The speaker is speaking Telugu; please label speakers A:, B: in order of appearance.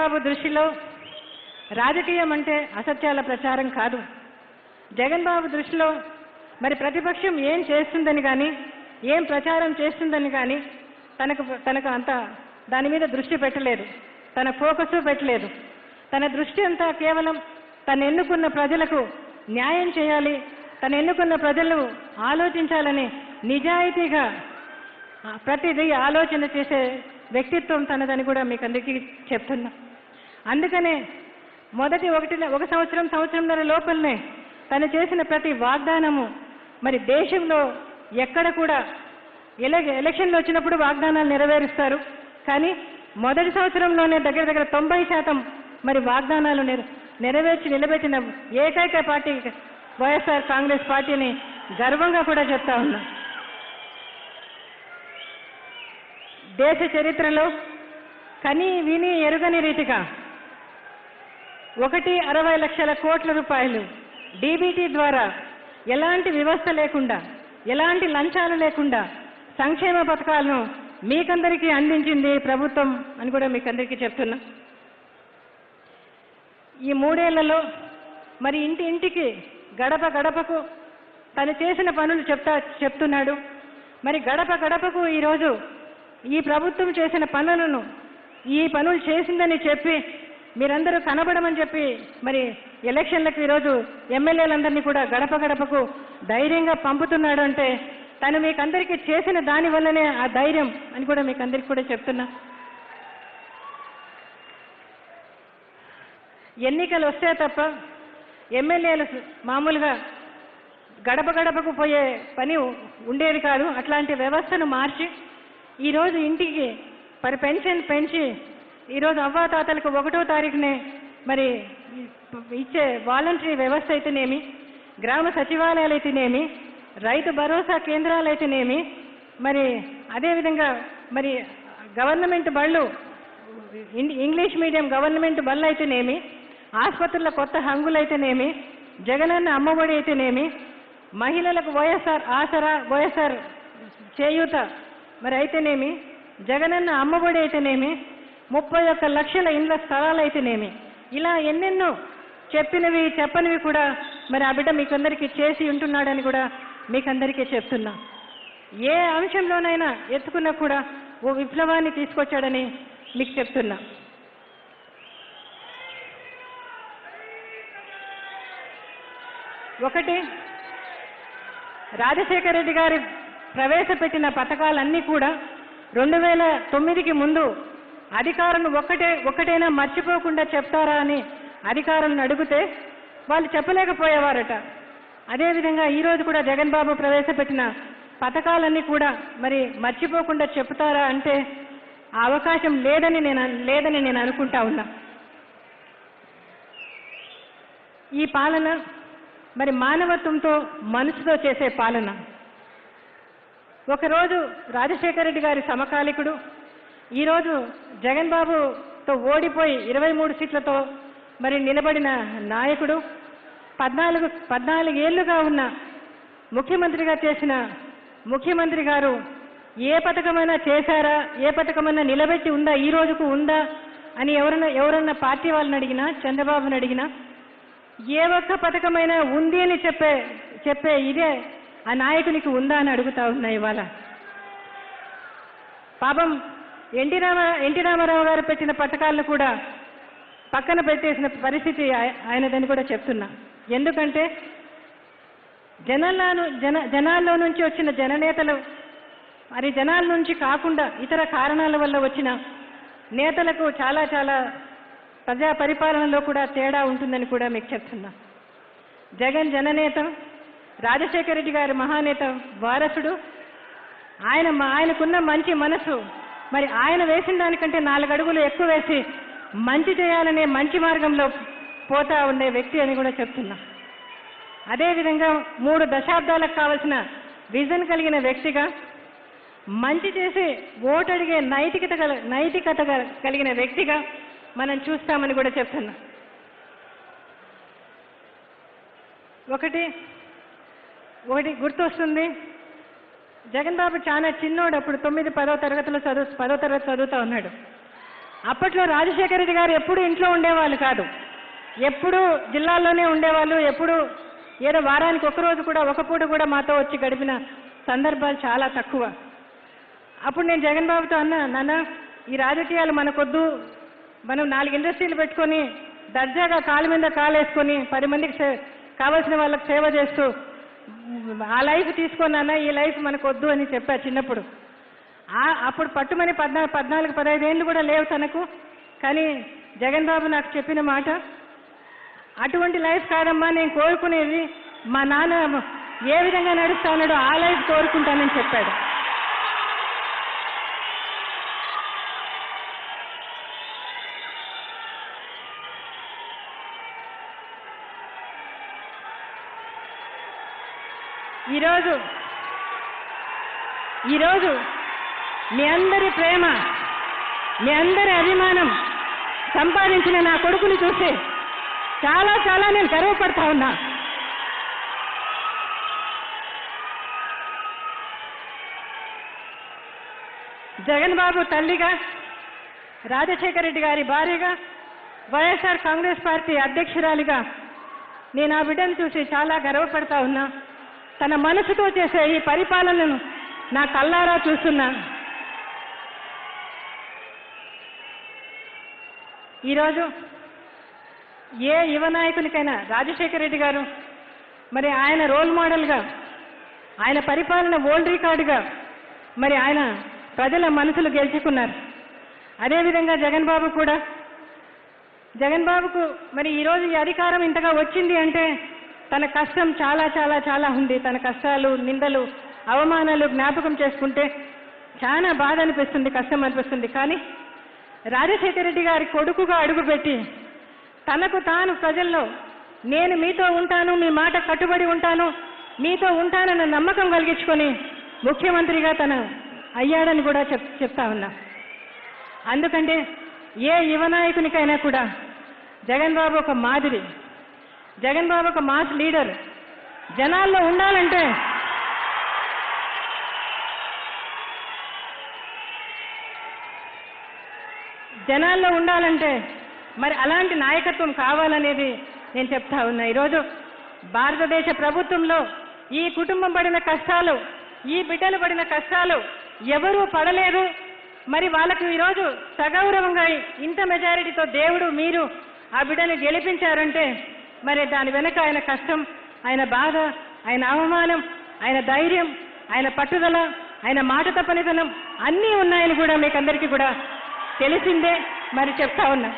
A: చంద్రబాబు దృష్టిలో రాజకీయం అంటే అసత్యాల ప్రచారం కాదు. జగన్ బాబు దృష్టిలో మరి ప్రతిపక్షం ఏం చేస్తుందని కానీ ఏం ప్రచారం చేస్తుందని కానీ తనకు తనకు అంత దాని మీద దృష్టి పెట్టలేదు. తన ఫోకస్ పెట్టలేదు. తన దృష్టి అంతా కేవలం తను ఎన్నుకున్న ప్రజలకు న్యాయం చేయాలి తను ఎన్నుకున్న ప్రజలు ఆలోచించాలని నిజాయితీగా ప్రతిదీ ఆలోచన చేసే వ్యక్తిత్వం తనదని కూడా మీకు అందరికీ చెప్తున్నా. అందుకనే మొదటి ఒకటి ఒక సంవత్సరం సంవత్సరంన్నర లోపలనే తను చేసిన ప్రతి వాగ్దానము మరి దేశంలో ఎక్కడ కూడా ఎల ఎలక్షన్లు వచ్చినప్పుడు వాగ్దానాలు నెరవేరుస్తారు. కానీ మొదటి సంవత్సరంలోనే దగ్గర దగ్గర తొంభై శాతం మరి వాగ్దానాలు నెర నెరవేర్చి నిలబెట్టిన ఏకైక పార్టీ వైఎస్ఆర్ కాంగ్రెస్ పార్టీని గర్వంగా కూడా చెప్తా ఉన్నా. దేశ చరిత్రలో కని విని ఎరుగని రీతిగా ఒకటి అరవై లక్షల కోట్ల రూపాయలు డీబీటీ ద్వారా ఎలాంటి వ్యవస్థ లేకుండా ఎలాంటి లంచాలు లేకుండా సంక్షేమ పథకాలను మీకందరికీ అందించింది ప్రభుత్వం అని కూడా మీకందరికీ చెప్తున్నా. ఈ మూడేళ్ళలో మరి ఇంటి ఇంటికి గడప గడపకు తను చేసిన పనులు చెప్తా చెప్తున్నాడు. మరి గడప గడపకు ఈరోజు ఈ ప్రభుత్వం చేసిన పనులను ఈ పనులు చేసిందని చెప్పి మీరందరూ కనబడమని చెప్పి మరి ఎలక్షన్లకు ఈరోజు ఎమ్మెల్యేలందరినీ కూడా గడప గడపకు ధైర్యంగా పంపుతున్నాడు అంటే తను మీకందరికీ చేసిన దాని వల్లనే ఆ ధైర్యం అని కూడా మీకు అందరికి కూడా చెప్తున్నా. ఎన్నికలు వస్తే తప్ప ఎమ్మెల్యేలు మామూలుగా గడప గడపకు పోయే పని ఉండేది కాదు. అట్లాంటి వ్యవస్థను మార్చి ఈరోజు ఇంటికి మరి పెన్షన్ పెంచి ఈరోజు అవ్వాతాతలకు ఒకటో తారీఖునే మరి ఇచ్చే వాలంటరీ వ్యవస్థ అయితేనేమి గ్రామ సచివాలయాలు అయితేనేమి రైతు భరోసా కేంద్రాలు అయితేనేమి మరి అదేవిధంగా మరి గవర్నమెంట్ బళ్ళు ఇంగ్లీష్ మీడియం గవర్నమెంట్ బళ్ళు అయితేనేమి ఆసుపత్రుల కొత్త హంగులు అయితేనేమి జగనన్న అమ్మఒడి అయితేనేమి మహిళలకు వైఎస్ఆర్ ఆసరా వైఎస్ఆర్ చేయూత మరి అయితేనేమి జగనన్న అమ్మఒడి అయితేనేమి ముప్పై ఒక్క లక్షల ఇండ్ల స్థలాలు అయితేనేమి ఇలా ఎన్నెన్నో చెప్పినవి చెప్పనివి కూడా మరి ఆ బిడ్డ మీకందరికీ చేసి ఉంటున్నాడని కూడా మీకందరికీ చెప్తున్నా. ఏ అంశంలోనైనా ఎత్తుకున్నా కూడా ఓ విప్లవాన్ని తీసుకొచ్చాడని మీకు చెప్తున్నా. ఒకటి రాజశేఖర రెడ్డి గారి ప్రవేశపెట్టిన పథకాలన్నీ కూడా రెండు వేల తొమ్మిదికి ముందు అధికారులను ఒక్కటే ఒక్కటైనా మర్చిపోకుండా చెప్తారా అని అధికారులను అడిగితే వాళ్ళు చెప్పలేకపోయేవారట. అదేవిధంగా ఈరోజు కూడా జగన్ బాబు ప్రవేశపెట్టిన పథకాలన్నీ కూడా మరి మర్చిపోకుండా చెప్తారా అంటే ఆ అవకాశం లేదని నేను లేదని నేను అనుకుంటా ఉన్నా. ఈ పాలన మరి మానవత్వంతో మనసుతో చేసే పాలన. ఒకరోజు రాజశేఖర రెడ్డి గారి సమకాలికుడు ఈరోజు జగన్ బాబుతో ఓడిపోయి ఇరవై మూడు సీట్లతో మరి నిలబడిన నాయకుడు పద్నాలుగు పద్నాలుగు ఏళ్ళుగా ఉన్న ముఖ్యమంత్రిగా చేసిన ముఖ్యమంత్రి గారు ఏ పథకమైనా చేశారా? ఏ పథకమైనా నిలబెట్టి ఉందా? ఈ రోజుకు ఉందా? అని ఎవరన్నా ఎవరన్నా పార్టీ వాళ్ళని అడిగినా చంద్రబాబుని అడిగినా ఏ ఒక్క పథకమైనా ఉంది అని చెప్పే చెప్పే ఇదే ఆ నాయకునికి ఉందా అని అడుగుతా ఉన్నా ఇవాళ. పాపం ఎన్టీ రామ ఎన్టీ రామారావు గారు పెట్టిన పథకాలను కూడా పక్కన పెట్టేసిన పరిస్థితి ఆయనదని కూడా చెప్తున్నా. ఎందుకంటే జనాలను జన జనాల్లో నుంచి వచ్చిన జననేతలు మరి జనాల నుంచి కాకుండా ఇతర కారణాల వల్ల వచ్చిన నేతలకు చాలా చాలా ప్రజా పరిపాలనలో కూడా తేడా ఉంటుందని కూడా మీకు చెప్తున్నా. జగన్ జననేత రాజశేఖర రెడ్డి గారి మహానేత వారసుడు ఆయన ఆయనకున్న మంచి మనసు మరి ఆయన వేసిన దానికంటే నాలుగు అడుగులు ఎక్కువ వేసి మంచి చేయాలనే మంచి మార్గంలో పోతా ఉండే వ్యక్తి అని కూడా చెప్తున్నా. అదేవిధంగా మూడు దశాబ్దాలకు కావలసిన విజన్ కలిగిన వ్యక్తిగా మంచి చేసి ఓటు అడిగే నైతికత గల నైతికత కలిగిన వ్యక్తిగా మనం చూస్తామని కూడా చెప్తున్నా. ఒకటి ఒకటి గుర్తొస్తుంది. జగన్ బాబు చాలా చిన్నోడు అప్పుడు తొమ్మిది పదో తరగతిలో చదువు పదో తరగతి చదువుతా ఉన్నాడు. అప్పట్లో రాజశేఖర రెడ్డి గారు ఎప్పుడు ఇంట్లో ఉండేవాళ్ళు కాదు. ఎప్పుడు జిల్లాల్లోనే ఉండేవాళ్ళు ఎప్పుడు ఏదో వారానికి ఒక రోజు కూడా ఒక పూట కూడా మాతో వచ్చి గడిపిన సందర్భాలు చాలా తక్కువ. అప్పుడు నేను జగన్ బాబుతో అన్నా నాన్న ఈ రాజకీయాలు మనకొద్దు. మనం నాలుగు ఇండస్ట్రీలు పెట్టుకొని దర్జాగా కాలు మీద కాలేసుకొని పది మందికి సే- కావాల్సిన వాళ్ళకి సేవ చేస్తూ ఆ లైఫ్ తీసుకున్నానా ఈ లైఫ్ మనకొద్దు అని చెప్పా చిన్నప్పుడు. ఆ- అప్పుడు పట్టుమని పద్నా పద్నాలుగు పదహైదేళ్ళు కూడా లేవు తనకు. కానీ జగన్ బాబు నాకు చెప్పిన మాట అటువంటి లైఫ్ కాదమ్మా నేను కోరుకునేది మా నాన్న ఏ విధంగా నడుస్తా ఆ లైఫ్ కోరుకుంటానని చెప్పాడు. ఈరోజు ఈరోజు మీ అందరి ప్రేమ మీ అందరి అభిమానం సంపాదించిన నా కొడుకుని చూసి చాలా చాలా నేను గర్వపడతా ఉన్నా. జగన్ బాబు తల్లిగా రాజశేఖర రెడ్డి గారి భార్యగా వైఎస్ఆర్ కాంగ్రెస్ పార్టీ అధ్యక్షురాలిగా నేను ఆ బిడ్డను చూసి చాలా గర్వపడతా ఉన్నా. తన మనసుతో చేసే ఈ పరిపాలనను నా కల్లారా చూస్తున్నా. ఈరోజు ఏ యువ నాయకునికైనా రాజశేఖర రెడ్డి గారు మరి ఆయన రోల్ మోడల్గా ఆయన పరిపాలన ఓల్డ్ రికార్డుగా మరి ఆయన ప్రజల మనసులు గెలుచుకున్నారు. అదేవిధంగా జగన్ బాబు కూడా జగన్ బాబుకు మరి ఈరోజు ఈ అధికారం ఇంతగా వచ్చింది అంటే తన కష్టం చాలా చాలా చాలా ఉంది. తన కష్టాలు నిందలు అవమానాలు జ్ఞాపకం చేసుకుంటే చాలా బాధ అనిపిస్తుంది కష్టం అనిపిస్తుంది. కానీ రాజశేఖర రెడ్డి గారి కొడుకుగా అడుగుపెట్టి తనకు తాను ప్రజల్లో నేను మీతో ఉంటాను మీ మాట కట్టుబడి ఉంటాను మీతో ఉంటానన్న నమ్మకం కలిగించుకొని ముఖ్యమంత్రిగా తన అయ్యాడని కూడా చెప్ చెప్తా ఉన్నా. అందుకంటే ఏ యువ నాయకునికైనా కూడా జగన్ బాబు ఒక మాదిరి. జగన్ బాబు ఒక మాస్ లీడర్. జనాల్లో ఉండాలంటే జనాల్లో ఉండాలంటే మరి అలాంటి నాయకత్వం కావాలనేది నేను చెప్తా ఉన్నా. ఈరోజు భారతదేశ ప్రభుత్వంలో ఈ కుటుంబం పడిన కష్టాలు ఈ బిడ్డలు పడిన కష్టాలు ఎవరూ పడలేదు. మరి వాళ్ళకు ఈరోజు సగౌరవంగా ఇంత మెజారిటీతో దేవుడు మీరు ఆ బిడ్డని గెలిపించారంటే మరి దాని వెనక ఆయన కష్టం ఆయన బాధ ఆయన అవమానం ఆయన ధైర్యం ఆయన పట్టుదల ఆయన మాట తప్పనిదనం అన్నీ ఉన్నాయని కూడా మీకు అందరికీ కూడా తెలిసిందే మరి చెప్తా ఉన్నా.